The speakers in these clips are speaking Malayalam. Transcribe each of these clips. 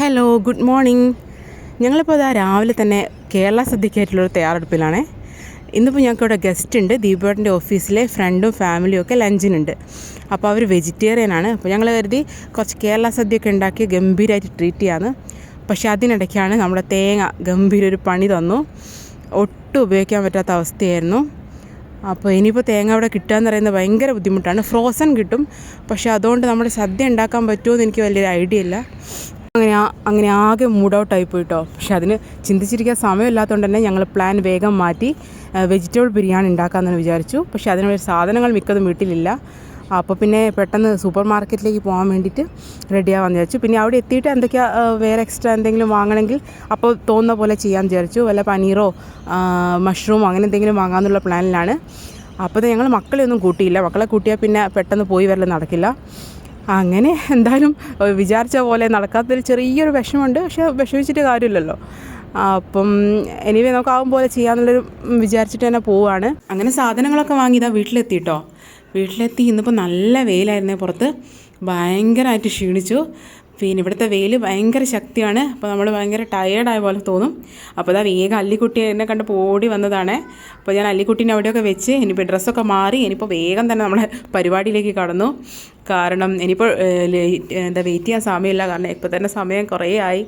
ഹലോ ഗുഡ് മോർണിംഗ് ഞങ്ങളിപ്പോൾ ഇതാ രാവിലെ തന്നെ കേരള സദ്യക്കായിട്ടുള്ളൊരു തയ്യാറെടുപ്പിലാണേ. ഇന്നിപ്പോൾ ഞങ്ങൾക്ക് ഇവിടെ ഗസ്റ്റ് ഉണ്ട്. ദീപേട്ടന്റെ ഓഫീസിലെ ഫ്രണ്ടും ഫാമിലിയും ഒക്കെ ലഞ്ചിനുണ്ട് അപ്പോൾ അവർ വെജിറ്റേറിയൻ ആണ്. അപ്പോൾ ഞങ്ങൾ കരുതി കുറച്ച് കേരള സദ്യയൊക്കെ ഉണ്ടാക്കി ഗംഭീരമായിട്ട് ട്രീറ്റ് ചെയ്യാമെന്ന് പക്ഷേ അതിനിടയ്ക്കാണ് നമ്മുടെ തേങ്ങ ഗംഭീര ഒരു പണി തന്നു. ഒട്ടും ഉപയോഗിക്കാൻ പറ്റാത്ത അവസ്ഥയായിരുന്നു. അപ്പോൾ ഇനിയിപ്പോൾ തേങ്ങ അവിടെ കിട്ടുക എന്ന് പറയുന്നത് ഭയങ്കര ബുദ്ധിമുട്ടാണ്. ഫ്രോസൺ കിട്ടും. പക്ഷേ അതുകൊണ്ട് നമ്മുടെ സദ്യ ഉണ്ടാക്കാൻ പറ്റുമോ എന്ന് എനിക്ക് വലിയൊരു ഐഡിയ ഇല്ല. അങ്ങനെ അങ്ങനെ ആകെ മൂഡ് ഔട്ട് ആയി പോയിട്ടോ. പക്ഷെ അതിന് ചിന്തിച്ചിരിക്കാൻ സമയമില്ലാത്തതുകൊണ്ട് തന്നെ ഞങ്ങൾ പ്ലാൻ വേഗം മാറ്റി വെജിറ്റബിൾ ബിരിയാണി ഉണ്ടാക്കാമെന്ന് വിചാരിച്ചു. പക്ഷേ അതിനുള്ള സാധനങ്ങൾ മിക്കതും വീട്ടിലില്ല. അപ്പോൾ പിന്നെ പെട്ടെന്ന് സൂപ്പർ മാർക്കറ്റിലേക്ക് പോകാൻ വേണ്ടിയിട്ട് റെഡിയാവാന്ന് വിചാരിച്ചു. പിന്നെ അവിടെ എത്തിയിട്ട് എന്തൊക്കെയാ വേറെ എക്സ്ട്രാ എന്തെങ്കിലും വാങ്ങണമെങ്കിൽ അപ്പോൾ തോന്നുന്ന പോലെ ചെയ്യാമെന്ന് വിചാരിച്ചു. വല്ല പനീറോ മഷ്റൂമോ അങ്ങനെ എന്തെങ്കിലും വാങ്ങാമെന്നുള്ള പ്ലാനിലാണ് അപ്പോൾ ഞങ്ങൾ മക്കളെ ഒന്നും കൂട്ടിയില്ല. മക്കളെ കൂട്ടിയാൽ പിന്നെ പെട്ടെന്ന് പോയി വരൽ നടക്കില്ല. അങ്ങനെ എന്തായാലും വിചാരിച്ച പോലെ നടക്കാത്തൊരു ചെറിയൊരു വിഷമമുണ്ട് പക്ഷെ വിഷമിച്ചിട്ട് കാര്യമില്ലല്ലോ. അപ്പം എനിവേ നമുക്ക് ആവും പോലെ ചെയ്യാമെന്നുള്ളൊരു വിചാരിച്ചിട്ട് തന്നെ പോവുകയാണ് അങ്ങനെ സാധനങ്ങളൊക്കെ വാങ്ങി ഇതാ വീട്ടിലെത്തിയിട്ടോ വീട്ടിലെത്തി ഇന്നിപ്പോൾ നല്ല വെയിലായിരുന്നേ പുറത്ത്. ഭയങ്കരമായിട്ട് ക്ഷീണിച്ചു. പിന്നെ ഇവിടുത്തെ വെയിൽ ഭയങ്കര ശക്തിയാണ്. അപ്പോൾ നമ്മൾ ഭയങ്കര ടയേർഡായ പോലെ തോന്നും. അപ്പോൾ അതാ വേഗം അല്ലിക്കുട്ടി എന്നെ കണ്ട് ഓടി വന്നതാണ്. അപ്പോൾ ഞാൻ അല്ലിക്കുട്ടീനെ അവിടെയൊക്കെ വെച്ച് ഇനിയിപ്പോൾ ഡ്രസ്സൊക്കെ മാറി ഇനിയിപ്പോൾ വേഗം തന്നെ നമ്മളെ പരിപാടിയിലേക്ക് കടന്നു. കാരണം ഇനിയിപ്പോൾ എന്താ വെയിറ്റ് ചെയ്യാൻ സമയമില്ല. കാരണം ഇപ്പോൾ തന്നെ സമയം കുറേ ആയി.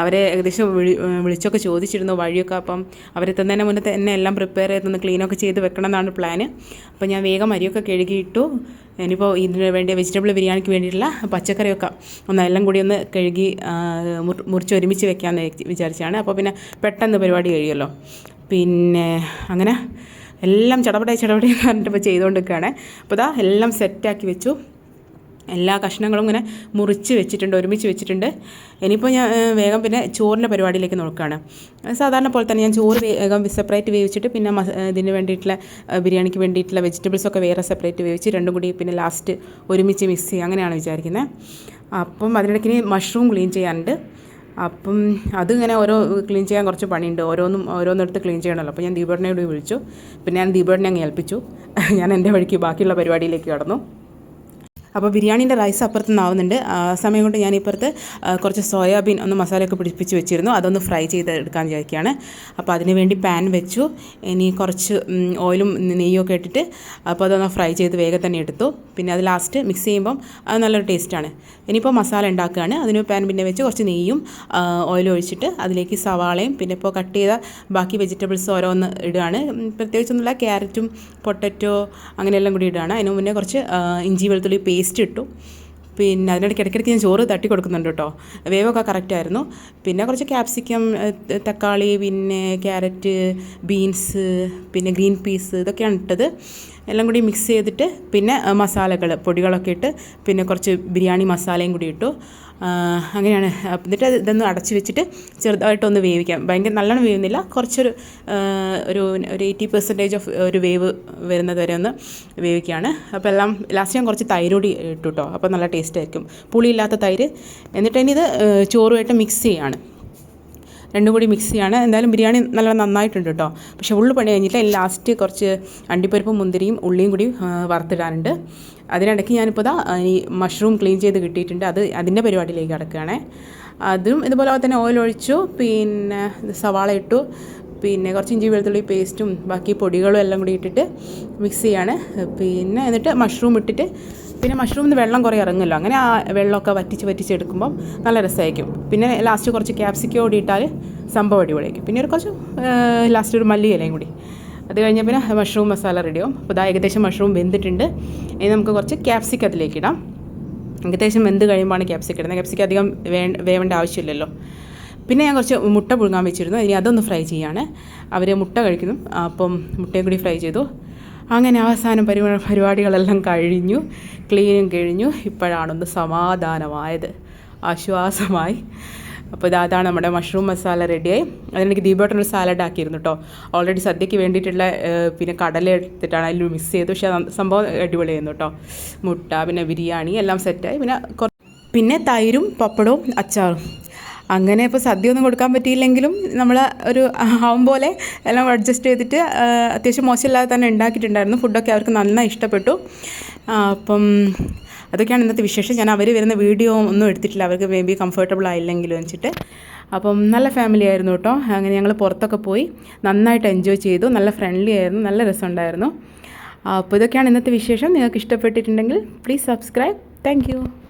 അവരെ ഏകദേശം വിളി വിളിച്ചൊക്കെ ചോദിച്ചിരുന്നു വഴിയൊക്കെ. അപ്പം അവരെത്തുന്നതിന് മുന്നേ തന്നെ എല്ലാം പ്രിപ്പയർ ചെയ്തൊന്ന് ക്ലീനൊക്കെ ചെയ്ത് വെക്കണം എന്നാണ് പ്ലാന് അപ്പോൾ ഞാൻ വേഗം അരിയൊക്കെ കഴുകിയിട്ടു. ഇനിയിപ്പോൾ ഇതിന് വേണ്ടി വെജിറ്റബിൾ ബിരിയാണിക്ക് വേണ്ടിയിട്ടുള്ള പച്ചക്കറിയൊക്കെ ഒന്ന് എല്ലാം കൂടി ഒന്ന് കഴുകി മുറിച്ച് ഒരുമിച്ച് വെക്കാമെന്ന് വിചാരിച്ച് വിചാരിച്ചാണ്. അപ്പോൾ പിന്നെ പെട്ടെന്ന് പരിപാടി കഴിയുമല്ലോ. പിന്നെ അങ്ങനെ എല്ലാം ചടപടേ ചടപടേ എന്ന് പറഞ്ഞിട്ട് ഇപ്പോൾ ചെയ്തുകൊണ്ടിരിക്കുകയാണ് അപ്പോൾ ഇതാ എല്ലാം സെറ്റാക്കി വെച്ചു. എല്ലാ കഷ്ണങ്ങളും ഇങ്ങനെ മുറിച്ച് വെച്ചിട്ടുണ്ട് ഒരുമിച്ച് വെച്ചിട്ടുണ്ട്. ഇനിയിപ്പോൾ ഞാൻ വേഗം പിന്നെ ചോറിന്റെ പരിപാടിയിലേക്ക് നോക്കുകയാണ്. സാധാരണ പോലെ തന്നെ ഞാൻ ചോറ് വേഗം സെപ്പറേറ്റ് വേവിച്ചിട്ട് പിന്നെ മസ ഇതിന് വേണ്ടിയിട്ടുള്ള ബിരിയാണിക്ക് വേണ്ടിയിട്ടുള്ള വെജിറ്റബിൾസൊക്കെ വേറെ സെപ്പറേറ്റ് വേവിച്ച് രണ്ടും കൂടി പിന്നെ ലാസ്റ്റ് ഒരുമിച്ച് മിക്സ് ചെയ്യുക അങ്ങനെയാണ് വിചാരിക്കുന്നത്. അപ്പം അതിനിടയ്ക്ക് മഷ്റൂം ക്ലീൻ ചെയ്യാനുണ്ട്. അപ്പം അതിങ്ങനെ ഓരോ ക്ലീൻ ചെയ്യാൻ കുറച്ച് പണിയുണ്ട്. ഓരോന്നും ഓരോന്നെടുത്ത് ക്ലീൻ ചെയ്യണമല്ലോ. അപ്പോൾ ഞാൻ ദീപേട്ടനെ കൂടി വിളിച്ചു. പിന്നെ ഞാൻ ദീപേട്ടനെ അങ്ങ് ഏൽപ്പിച്ചു. ഞാൻ എന്റെ വഴിക്ക് ബാക്കിയുള്ള പരിപാടിയിലേക്ക് കടന്നു. അപ്പോൾ ബിരിയാണീന്റെ റൈസ് അപ്പുറത്ത് നിന്നാവുന്നുണ്ട് സമയം കൊണ്ട് ഞാൻ ഇപ്പുറത്ത് കുറച്ച് സോയാബീൻ ഒന്ന് മസാലയൊക്കെ പിടിപ്പിച്ച് വെച്ചിരുന്നു. അതൊന്ന് ഫ്രൈ ചെയ്ത് എടുക്കാൻ വിചാരിക്കുകയാണ്. അപ്പോൾ അതിന് വേണ്ടി പാൻ വെച്ചു. ഇനി കുറച്ച് ഓയിലും നെയ്യൊക്കെ ഇട്ടിട്ട് അപ്പോൾ അതൊന്ന് ഫ്രൈ ചെയ്ത് വേഗം തന്നെ എടുത്തു. പിന്നെ അത് ലാസ്റ്റ് മിക്സ് ചെയ്യുമ്പം അത് നല്ലൊരു ടേസ്റ്റാണ് ഇനിയിപ്പോൾ മസാല ഉണ്ടാക്കുകയാണ്. അതിന് പാൻ പിന്നെ വെച്ച് കുറച്ച് നെയ്യും ഓയിലും ഒഴിച്ചിട്ട് അതിലേക്ക് സവാളയും പിന്നെ ഇപ്പോൾ കട്ട് ചെയ്ത ബാക്കി വെജിറ്റബിൾസ് ഓരോന്ന് ഇടുകയാണ്. പ്രത്യേകിച്ചൊന്നുമില്ല ക്യാരറ്റും പൊട്ടറ്റോ അങ്ങനെയെല്ലാം കൂടി ഇടുകയാണ്. അതിന് മുന്നേ കുറച്ച് ഇഞ്ചി വെളുത്തുള്ളി പേസ്റ്റ് ഇട്ടു. പിന്നെ അതിനിടയ്ക്ക് ഇടയ്ക്കിടയ്ക്ക് ഞാൻ ചോറ് തട്ടി കൊടുക്കുന്നുണ്ട് കേട്ടോ. വേവൊക്കെ കറക്റ്റായിരുന്നു പിന്നെ കുറച്ച് ക്യാപ്സിക്കം തക്കാളി പിന്നെ ക്യാരറ്റ് ബീൻസ് പിന്നെ ഗ്രീൻ പീസ് ഇതൊക്കെയാണ് ഇട്ടത്. എല്ലാം കൂടി മിക്സ് ചെയ്തിട്ട് പിന്നെ മസാലകൾ പൊടികളൊക്കെ ഇട്ട് പിന്നെ കുറച്ച് ബിരിയാണി മസാലയും കൂടി ഇട്ടു. അങ്ങനെയാണ്. എന്നിട്ട് ഇതൊന്ന് അടച്ച് വെച്ചിട്ട് ചെറുതായിട്ടൊന്ന് വേവിക്കാം. ഭയങ്കര നല്ലോണം വേവുന്നില്ല. കുറച്ചൊരു ഒരു ഒരു എയ്റ്റി പെർസെന്റേജ് ഓഫ് ഒരു വേവ് വരുന്നത് വരെ ഒന്ന് വേവിക്കുകയാണ്. അപ്പോൾ എല്ലാം ലാസ്റ്റ് ഞാൻ കുറച്ച് തൈര് കൂടി ഇട്ടു കേട്ടോ അപ്പോൾ നല്ല ടേസ്റ്റ് ആയിരിക്കും. പുളിയില്ലാത്ത തൈര്. എന്നിട്ട് ഇനി ഇത് ചോറുമായിട്ട് മിക്സ് ചെയ്യാണ്. രണ്ടും കൂടി മിക്സ് ചെയ്യാണ്. എന്തായാലും ബിരിയാണി നല്ല നന്നായിട്ടുണ്ട് കേട്ടോ പക്ഷേ ഉള്ളു പണി കഴിഞ്ഞിട്ട് ലാസ്റ്റ് കുറച്ച് അണ്ടിപ്പരിപ്പും മുന്തിരിയും ഉള്ളിയും കൂടി വറുത്തിടാനുണ്ട്. അതിനിടയ്ക്ക് ഞാനിപ്പോൾ ഇതാ ഈ മഷ്റൂം ക്ലീൻ ചെയ്ത് കിട്ടിയിട്ടുണ്ട്. അത് അതിന്റെ പരിപാടിയിലേക്ക് കിടക്കുകയാണേ. അതും ഇതുപോലെ തന്നെ ഓയിൽ ഒഴിച്ചു. പിന്നെ സവാള ഇട്ടു. പിന്നെ കുറച്ച് ഇഞ്ചി വെളുത്തുള്ളി പേസ്റ്റും ബാക്കി പൊടികളും എല്ലാം കൂടി ഇട്ടിട്ട് മിക്സ് ചെയ്യാണ്. പിന്നെ എന്നിട്ട് മഷ്റൂം ഇട്ടിട്ട് പിന്നെ മഷ്റൂമിൽ നിന്ന് വെള്ളം കുറേ ഇറങ്ങുമല്ലോ അങ്ങനെ ആ വെള്ളമൊക്കെ വറ്റിച്ച് വറ്റിച്ച് എടുക്കുമ്പം നല്ല രസമായിരിക്കും. പിന്നെ ലാസ്റ്റ് കുറച്ച് ക്യാപ്സിക്കം കൂടി ഇട്ടാൽ സംഭവം അടിപൊളിയായിരിക്കും. പിന്നെ ഒരു കുറച്ച് ലാസ്റ്റ് ഒരു മല്ലി ഇലയും കൂടി. അത് കഴിഞ്ഞാൽ പിന്നെ മഷ്റൂം മസാല റെഡിയാവും അപ്പോൾ ഇതാ ഏകദേശം മഷ്റൂം വെന്തിട്ടുണ്ട്. ഇനി നമുക്ക് കുറച്ച് ക്യാപ്സിക്കം അതിലേക്ക് ഇടാം. ഏകദേശം വെന്ത് കഴിയുമ്പോഴാണ് ക്യാപ്സിക്കം ഇടുന്നത്. ക്യാപ്സിക്കം അധികം വേ വേവേണ്ട ആവശ്യമില്ലല്ലോ. പിന്നെ ഞാൻ കുറച്ച് മുട്ട പുഴുങ്ങാൻ വെച്ചിരുന്നു. ഇനി അതൊന്ന് ഫ്രൈ ചെയ്യാണ്. അവർ മുട്ട കഴിക്കുന്നു. അപ്പം മുട്ടയും കൂടി ഫ്രൈ ചെയ്തു. അങ്ങനെ അവസാനം പരിപാ പരിപാടികളെല്ലാം കഴിഞ്ഞു. ക്ലീനും കഴിഞ്ഞു. ഇപ്പോഴാണൊന്ന് സമാധാനമായത്. ആശ്വാസമായി. അപ്പോൾ ഇത് അതാണ് നമ്മുടെ മഷ്റൂം മസാല റെഡിയായി. അതിനെനിക്ക് ദീപോട്ടൻ ഒരു സാലഡ് ആക്കിയിരുന്നു കേട്ടോ ഓൾറെഡി സദ്യയ്ക്ക് വേണ്ടിയിട്ടുള്ള പിന്നെ കടല എടുത്തിട്ടാണ് അതിൽ മിക്സ് ചെയ്തു. പക്ഷേ സംഭവം അടിപൊളിയായിരുന്നു കേട്ടോ മുട്ട പിന്നെ ബിരിയാണി എല്ലാം സെറ്റായി പിന്നെ പിന്നെ തൈരും പപ്പടവും അച്ചാറും. അങ്ങനെ ഇപ്പോൾ സദ്യ ഒന്നും കൊടുക്കാൻ പറ്റിയില്ലെങ്കിലും നമ്മൾ ഒരു ആവും പോലെ എല്ലാം അഡ്ജസ്റ്റ് ചെയ്തിട്ട് അത്യാവശ്യം മോശമില്ലാതെ തന്നെ ഉണ്ടാക്കിയിട്ടുണ്ടായിരുന്നു. ഫുഡൊക്കെ അവർക്ക് നന്നായി ഇഷ്ടപ്പെട്ടു. അപ്പം അതൊക്കെയാണ് ഇന്നത്തെ വിശേഷം. ഞാൻ അവർ വരുന്ന വീഡിയോ ഒന്നും എടുത്തിട്ടില്ല. അവർക്ക് മേ ബി കംഫർട്ടബിൾ ആയില്ലെങ്കിലും വെച്ചിട്ട്. അപ്പം നല്ല ഫാമിലി ആയിരുന്നു കേട്ടോ. അങ്ങനെ ഞങ്ങൾ പുറത്തൊക്കെ പോയി നന്നായിട്ട് എൻജോയ് ചെയ്തു. നല്ല ഫ്രണ്ട്ലി ആയിരുന്നു. നല്ല രസമുണ്ടായിരുന്നു. അപ്പോൾ ഇതൊക്കെയാണ് ഇന്നത്തെ വിശേഷം. നിങ്ങൾക്ക് ഇഷ്ടപ്പെട്ടിട്ടുണ്ടെങ്കിൽ പ്ലീസ് സബ്സ്ക്രൈബ് താങ്ക്